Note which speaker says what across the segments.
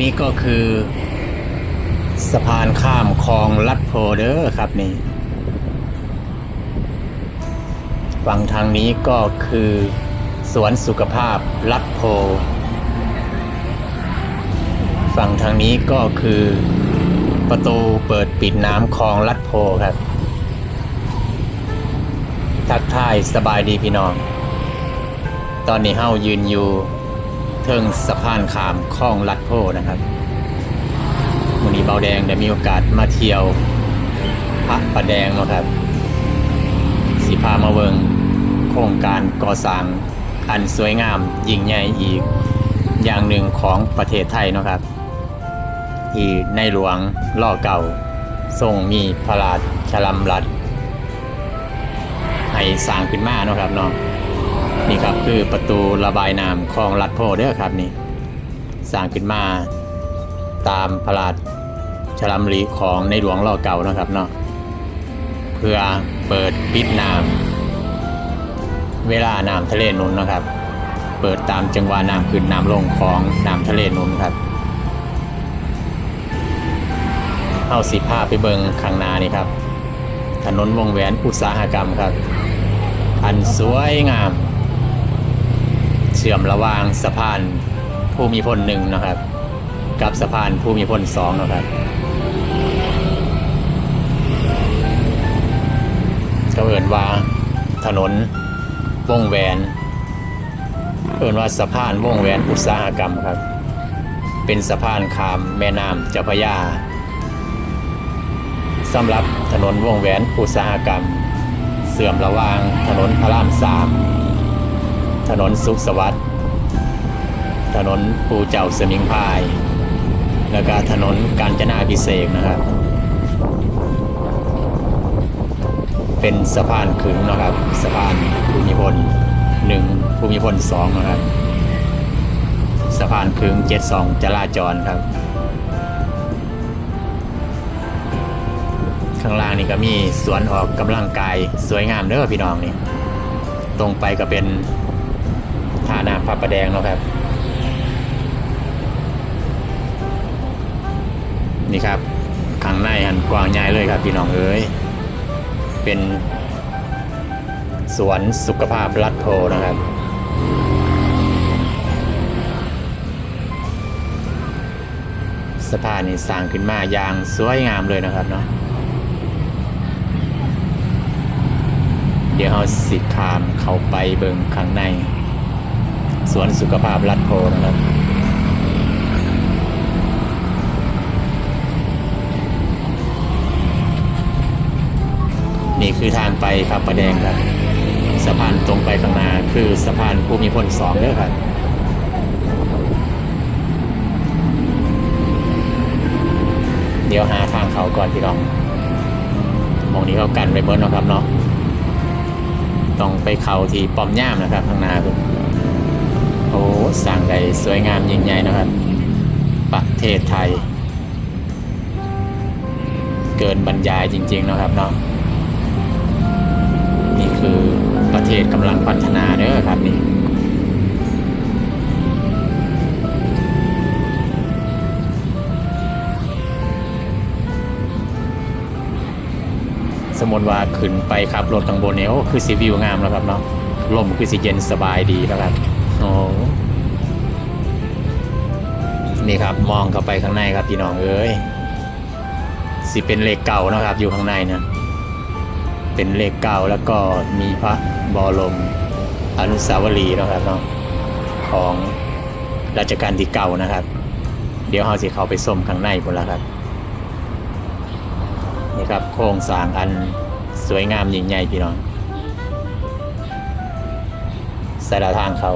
Speaker 1: นี่ก็คือสะพานข้ามคลองลัดโพเด้อครับนี่ฝั่งทางนี้ก็คือสวนสุขภาพลัดโพ ฝั่งทางนี้ก็คือประตูเปิดปิดน้ำคลองลัดโพครับ ทักทายสบายดีพี่น้อง ตอนนี้เฮายืนอยู่ เทิงสะพานขามคลองลัดโพนะครับวันนี้เบาแดงได้มีโอกาสมาเที่ยวพระประแดงนะครับ สิพามาเวิงโครงการก่อสร้างอันสวยงามยิ่งใหญ่อีกอย่างหนึ่งของประเทศไทยนะครับ ที่ในหลวงล่อเก่าทรงมีพระราชลำรัสให้สร้างขึ้นมานะครับเนาะ นี่ครับคือประตูระบายน้ำคลองลัดโพเด้อครับนี่สร้างขึ้นมาตามพระราชลำริของในหลวงล่อเก่านะครับเนาะเพื่อเปิดปิดน้ำเวลาน้ำทะเลนุนนะครับ เปิดตามจังหวะน้ำขึ้นน้ำลงของน้ำทะเลนุนครับเอาสิพาไปเบิงข้างนานี่ครับ ถนนวงแหวนอุตสาหกรรมครับ อันสวยงาม ชื่อมระหว่างสะพานภูมิพลหนึ่งนะครับ กับสะพานภูมิพลสองนะครับก็เอินว่าถนนวงแหวนเอินว่าสะพานวงแหวนอุตสาหกรรมครับ เป็นสะพานข้ามแม่น้ำเจ้าพระยาสำหรับถนนวงแหวนอุตสาหกรรม เสื่อมระหว่างถนนพระรามสาม ถนนสุขสวัสดิ์ถนนปูเจ้าสมิงพาย แล้วก็ถนนกาญจนาพิเศษนะครับ เป็นสะพานขึงนะครับสะพานภูมิพลหนึ่งภูมิพลสองนะครับสะพานขึงเจ็ดสองจราจรครับ ข้างล่างนี่ก็มีสวนออกกำลังกายสวยงามเด้อพี่น้องนี่ตรงไปก็เป็น ท่าน้ำพระประแดงเนาะครับ นี่ครับข้างในหันกว้างใหญ่เลยครับพี่น้องเอ้ยเป็นสวนสุขภาพลัดโพนะครับ สะพานนี่สร้างขึ้นมาอย่างสวยงามเลยนะครับเนาะเดี๋ยวเราสิขามเข้าไปเบิงข้างใน สวนสุขภาพลัดโพนะครับนี่คือทางไปครับประแดงครับสะพานตรงไปข้างหน้าคือสะพานภูมิพลสองเด้อครับเดี๋ยวหาทางเขาก่อนพี่น้องมองนี้เขากันไปเบิร์นนาะครับเนาะต้องไปเขาที่ป้อมย่ามนะครับข้างหน้าครับ โอ้สั่งใดสวยงามยิ่งใหญ่นะครับ ประเทศไทย เกินบรรยายจริง ๆ นะครับเนาะนี่คือประเทศกำลังพัฒนาเด้อครับนี่สมมติว่าขึ้นไปขับรถข้างบนเนี่ยโอ้คือสีวิวงามแล้วครับเนาะลมคือสีเย็นสบายดีแล้วครับ โอ้นี่ครับมองเข้าไปข้างในครับพี่น้องเอ้ยสิเป็นเลขเก่านะครับ อยู่ข้างในนะเป็นเลขเก่าแล้วก็มีพระบรมอนุสาวรีย์นะครับเนาะของรัชกาลที่เก่านะครับ เดี๋ยวเราสิเข้าไปส้มข้างในพุ่นละครับนี่ครับโครงสร้างอันสวยงามยิ่งใหญ่พี่น้องสายทางเขา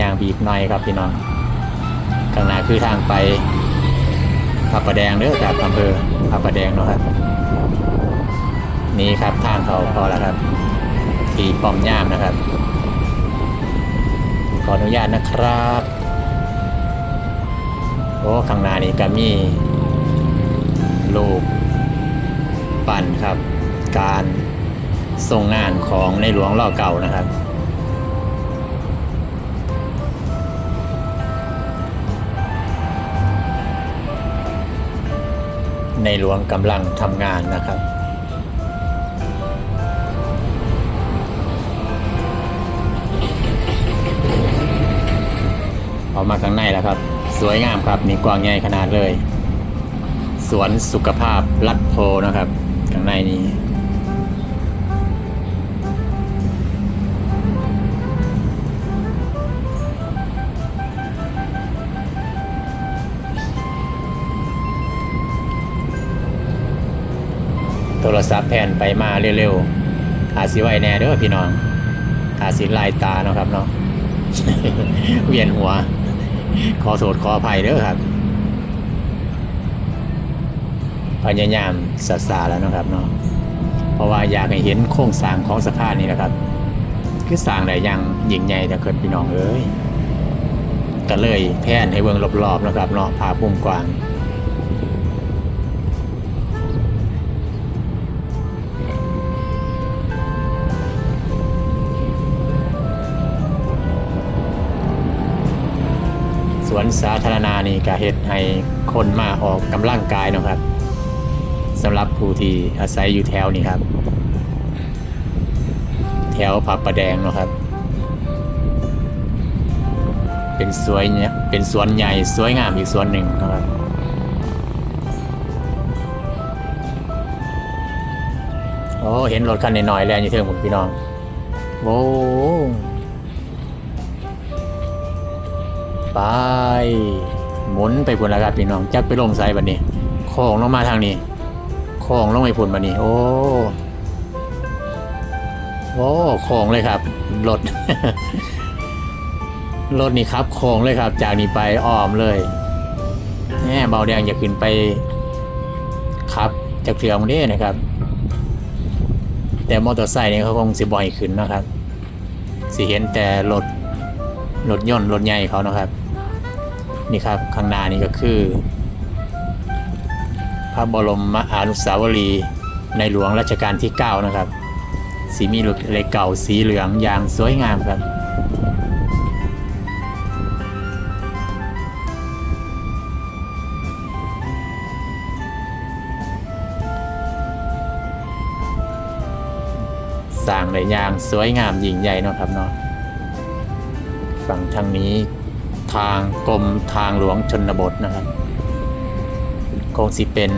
Speaker 1: ย่างบีกหน่อยครับพี่น้องข้างหน้าคือทางไปพระประแดงเด้อครับอำเภอพระประแดงเนาะครับ นี่ครับทางเขาพอแล้วครับที่ป้อมย่ามนะครับ ขออนุญาตนะครับโอ้ข้างหน้านี่ก็มีลูกปั่นครับ การส่งงานของในหลวงล่อเก่านะครับ ในหลวงกำลังทำงานนะครับ ออกมาข้างในแล้วครับ สวยงามครับ มีกว้างใหญ่ขนาดเลย สวนสุขภาพลัดโพนะครับ ข้างในนี้ รศัพท์แผ่นไปมาเร็วๆอาสิไวแน่เด้อพี่น้องอาสิลายตาเนาะครับเนาะเวียนหัว ขอโทษขออภัยเด้อครับพยายามสาสาแล้วเนาะครับเนาะเพราะว่าอยากให้เห็นโครงสร้างของสะพานนี่นะครับ คือสร้างได้ย่างยิ่งใหญ่แต่เกิดพี่น้องเอ้ยก็เลยแพ่นให้เบิ่งรอบๆนะครับเนาะพาพุ่มกว้าง วนสาธารณานี่ก็เฮ็ดให้คนมาออกกำลังกายเนาะครับสำหรับผู้ที่อาศัยอยู่แถวนี้ครับ แถวผับประแดงเนาะครับ เป็นสวยเนี่ยเป็นสวนใหญ่สวยงามอีกสวนหนึ่งนะครับโอ้เห็นรถคันหน้อยๆแล้วอยู่เทิงผมพี่น้องโอ้ ไป หมุนไปพุ่นล้วครับพี่น้องจักไปลงไซบันนี้โค้งลงมาทางนี้โค้งลงไปพุ่นบันนี้โอ้โอ้โค้งเลยครับรถรถนี่ครับโค้งเลยครับ จากนี้ไปอ้อมเลยแง่เบาแดงจะขึ้นไปครับจากเถื่อมนี้นะครับ แต่มอเตอร์ไซค์นี่เขาคงสิบ่อยขึ้นนะครับสิเห็นแต่รถรถยนต์รถใหญ่เขานะครับ นี่ครับข้างหน้านี่ก็คือ พระบรมอนุสาวรีย์ในหลวงรัชกาลที่ 9 นะครับ สีมีเหล็กเก่าสีเหลืองอย่างสวยงามครับสร้างได้อย่างสวยงามยิ่งใหญ่เนาะครับเนาะฝั่งทางนี้ ทางกรมทางหลวงชนบทนะครับคงสิเป็น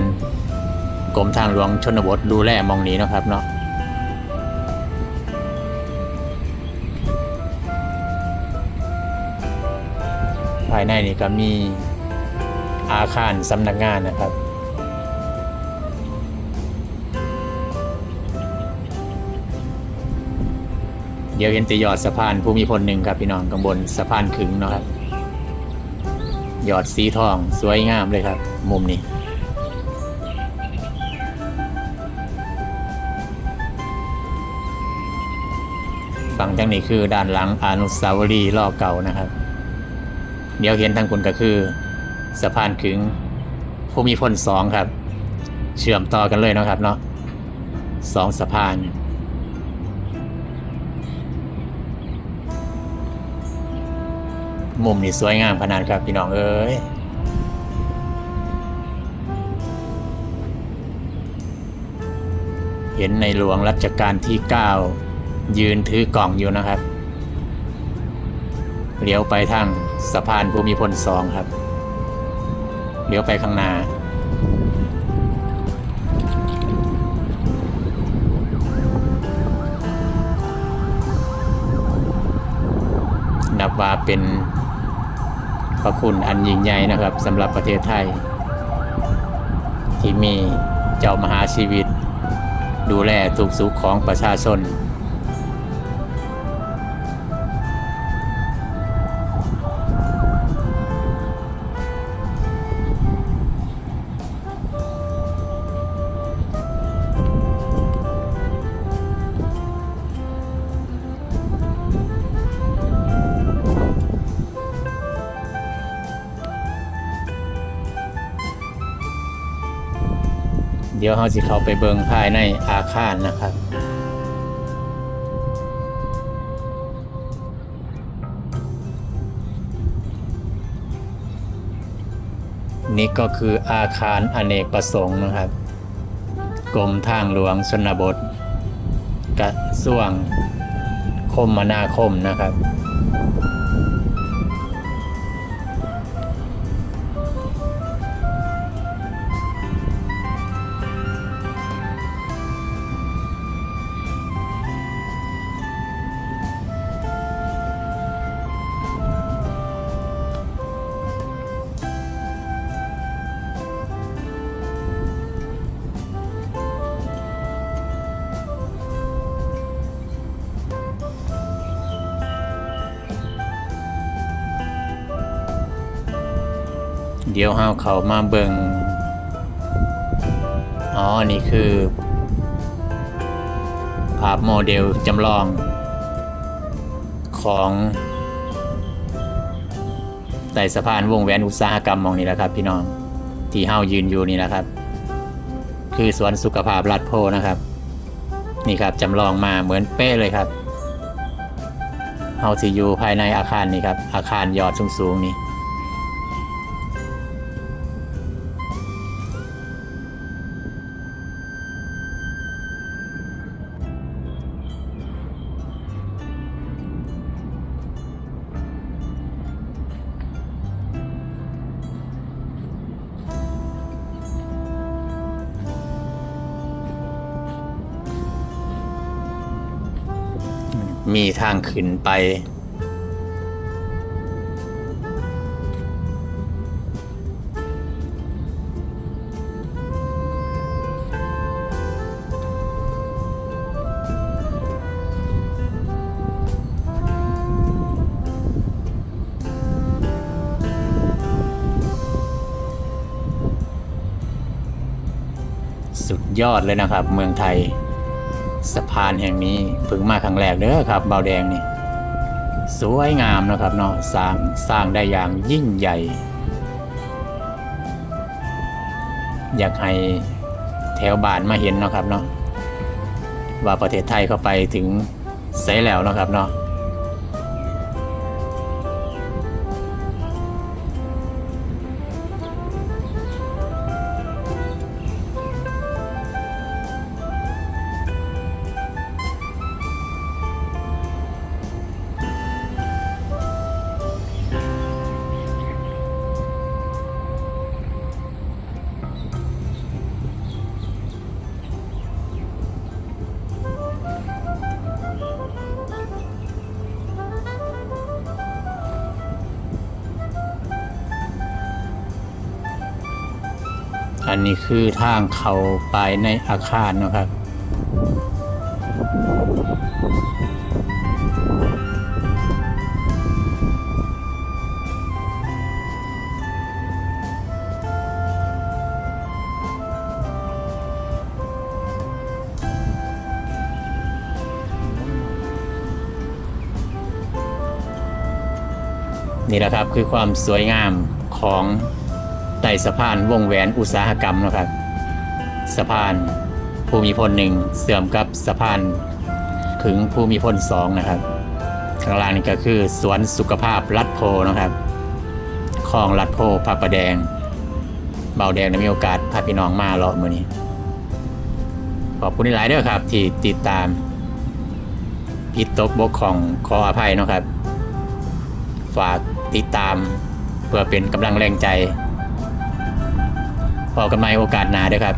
Speaker 1: กรมทางหลวงชนบทดูแลมองนี้นะครับเนาะภายในนี่ก็มีอาคารสำนักงานนะครับ เดี๋ยวเห็นตียอดสะพานภูมิพลหนึ่งครับพี่น้องข้างบนสะพานขึงนะครับ ยอดสีทองสวยงามเลยครับ มุมนี้ ฝั่งทางนี้คือด้านหลังอนุสาวรีย์ล่อเก่านะครับ เดี๋ยวเห็นทางคุณก็คือสะพานขึงภูมิพลสองครับ เชื่อมต่อกันเลยนะครับเนาะสองสะพาน มุมนี่สวยงามขนาดครับพี่น้องเอ้ยเห็นในหลวงรัชกาลที่ 9 ยืนถือกล่องอยู่นะครับ เลี้ยวไปทางสะพานภูมิพลสองครับ เลี้ยวไปข้างหน้า นับว่าเป็น ระคุณอันยิ่งใหญ่นะครับสำหรับประเทศไทย ที่มีเจ้ามหาชีวิต ดูแลทุกสุขของประชาชน ดี๋ยวเราสิเข้าไปเบิงภายในอาคารนะครับนี่ก็คืออาคารอเนกประสงค์นะครับ กรมทางหลวงชนบทกระทรวงคมนาคมนะครับ เดี๋ยวเฮาเขามาเบิงอ๋อ นี่คือ ภาพโมเดลจำลอง ของใต้สะพานวงแหวนอุตสาหกรรมมองนี่แหละครับ พี่น้องที่เฮายืนอยู่นี่นะครับ คือสวนสุขภาพรัดโพนะครับ นี่ครับจำลองมาเหมือนเป๊ะเลยครับเฮาสิอยู่ภายในอาคารนี่ครับ อาคารยอดสูงๆนี่ มีทางขึ้นไป สุดยอดเลยนะครับเมืองไทย สะพานแห่งนี้เพิ่งมาครั้งแรกเด้อครับเบาแดงนี่ สวยงามนะครับเนาะสร้างสร้างได้อย่างยิ่งใหญ่ อยากให้แถวบ้านมาเห็นเนาะครับเนาะว่าประเทศไทยเข้าไปถึงไซแล้วเนาะครับเนาะ อันนี้คือทางเข้าไปในอาคารนะครับนี่แหละครับคือความสวยงามของ ไต่สะพานวงแหวนอุตสาหกรรมนะครับสะพานภูมิพลหนึ่งเสื่อมกับสะพานขึงภูมิพลสองนะครับข้างล่างนี่ก็คือสวนสุขภาพลัดโพนะครับคลองลัดโพพระประแดง เบาแดงได้มีโอกาสพาพี่น้องมาเลาะมือนี้ ขอบคุณหลายเด้อครับ ที่ติดตามพิตกบกของขออภัยนะครับ ฝากติดตามเพื่อเป็นกำลังแรงใจ พอกันใหม่โอกาสหน้าเด้วยครับ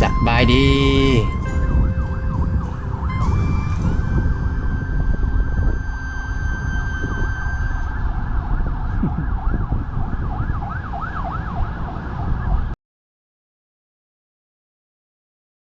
Speaker 1: สบายดี